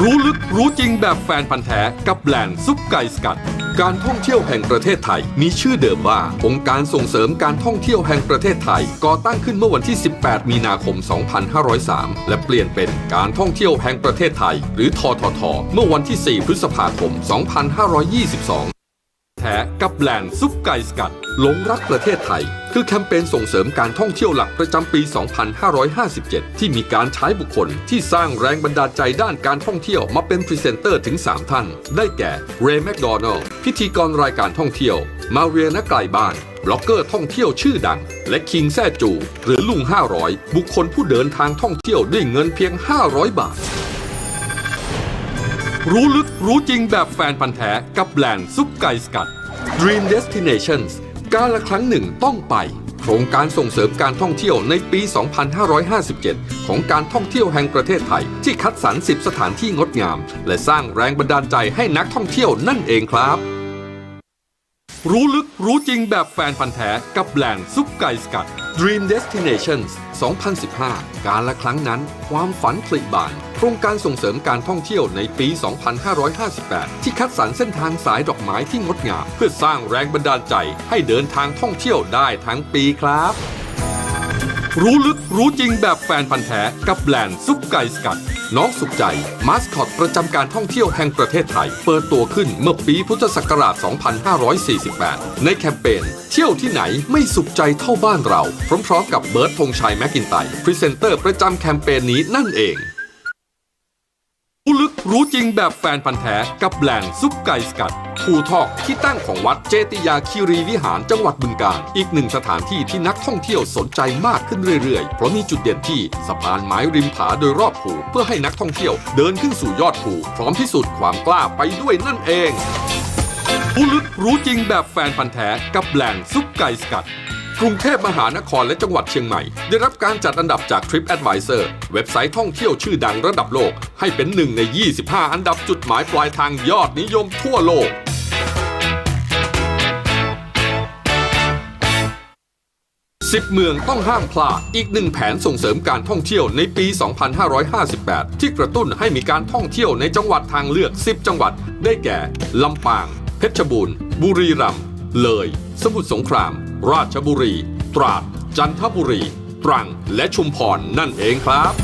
รู้ลึกรู้จริงแบบแฟนพันธ์แท้กับแบรนด์ซุปไก่สกัด การท่องเที่ยวแห่งประเทศไทย มีชื่อเดิมว่า องค์การส่งเสริมการท่องเที่ยวแห่งประเทศไทย ก่อตั้งขึ้นเมื่อวันที่ 18 มีนาคม 2503 และเปลี่ยนเป็นการท่องเที่ยวแห่งประเทศไทย หรือททท เมื่อวันที่ 4 พฤษภาคม 2522 ท้กับแบรนด์ซุปไก่สกัดหลงรักประเทศไทย คือแคมเปญส่งเสริมการท่องเที่ยวหลักประจำปี 2557 ที่มีการใช้บุคคลที่สร้างแรงบันดาลใจด้านการท่องเที่ยวมาเป็นพรีเซนเตอร์ถึง 3 ท่าน ได้แก่เรย์แมคโดนัลพิธีกรรายการท่องเที่ยว มาเรียนไกลบ้านบล็อกเกอร์ท่องเที่ยวชื่อดัง และคิงแซ่จู หรือลุง 500 บุคคลผู้เดินทางท่องเที่ยวด้วยเงินเพียง 500 บาท รู้ลึกรู้จริงแบบแฟนพันธ์แท้กับแบรนด์ซุปไก่สกัด Dream Destinations การละครั้งหนึ่งต้องไป โครงการส่งเสริมการท่องเที่ยวในปี 2557 ของการท่องเที่ยวแห่งประเทศไทย ที่คัดสรร 10 สถานที่งดงาม และสร้างแรงบันดาลใจให้นักท่องเที่ยวนั่นเองครับ รู้ลึกรู้จริงแบบแฟนพันธ์แท้กับแบรนด์ซุปไก่สกัด Dream Destinations 2015 การละครั้งนั้นความฝันผลิบาน รงการส่งเสริมการท่องเที่ยวในปี 2558 ที่คัดสรรเส้นทางสายดอกไม้ที่งดงาม เพื่อสร้างแรงบันดาลใจให้เดินทางท่องเที่ยวได้ทั้งปีครับ รู้ลึกรู้จริงแบบแฟนพันธ์แท้กับแบรนด์ซุปไก่สกัด น้องสุขใจ มาสคอตประจำการท่องเที่ยวแห่งประเทศไทย เปิดตัวขึ้นเมื่อปีพุทธศักราช 2548 ในแคมเปญเที่ยวที่ไหนไม่สุขใจเท่าบ้านเรา พร้อมๆกับเบิร์ดธงชัยแมกกินไตพรีเซนเตอร์ประจำแคมเปญนี้นั่นเอง รู้จริงแบบแฟนพันธ์แท้กับแบรนด์ซุปไก่สกัดภูทอกที่ตั้งของวัดเจติยาคีรีวิหารจังหวัดบึงกาฬอีกหนึ่งสถานที่ที่นักท่องเที่ยวสนใจมากขึ้นเรื่อยๆ เพราะมีจุดเด่นที่สะพานไม้ริมผาโดยรอบภูเพื่อให้นักท่องเที่ยวเดินขึ้นสู่ยอดภูพร้อมพิสูจน์ความกล้าไปด้วยนั่นเองรู้ลึกรู้จริงแบบแฟนพันธ์แท้กับแบรนด์ซุปไก่สกัด กรุงเทพมหานครและจังหวัดเชียงใหม่ ได้รับการจัดอันดับจาก Trip Advisor เว็บไซต์ท่องเที่ยวชื่อดังระดับโลก ให้เป็นหนึ่งใน 25 อันดับจุดหมายปลายทางยอดนิยมทั่วโลก10 เมืองต้องห้ามพลาด อีกหนึ่งแผนส่งเสริมการท่องเที่ยวในปี 2558 ที่กระตุ้นให้มีการท่องเที่ยวในจังหวัดทางเลือก 10 จังหวัด ได้แก่ ลำปาง เพชรบูรณ์ บุรีรัมย์ เลย สมุทรสงคราม ราชบุรี ตราด จันทบุรี ตรัง และชุมพรนั่นเองครับ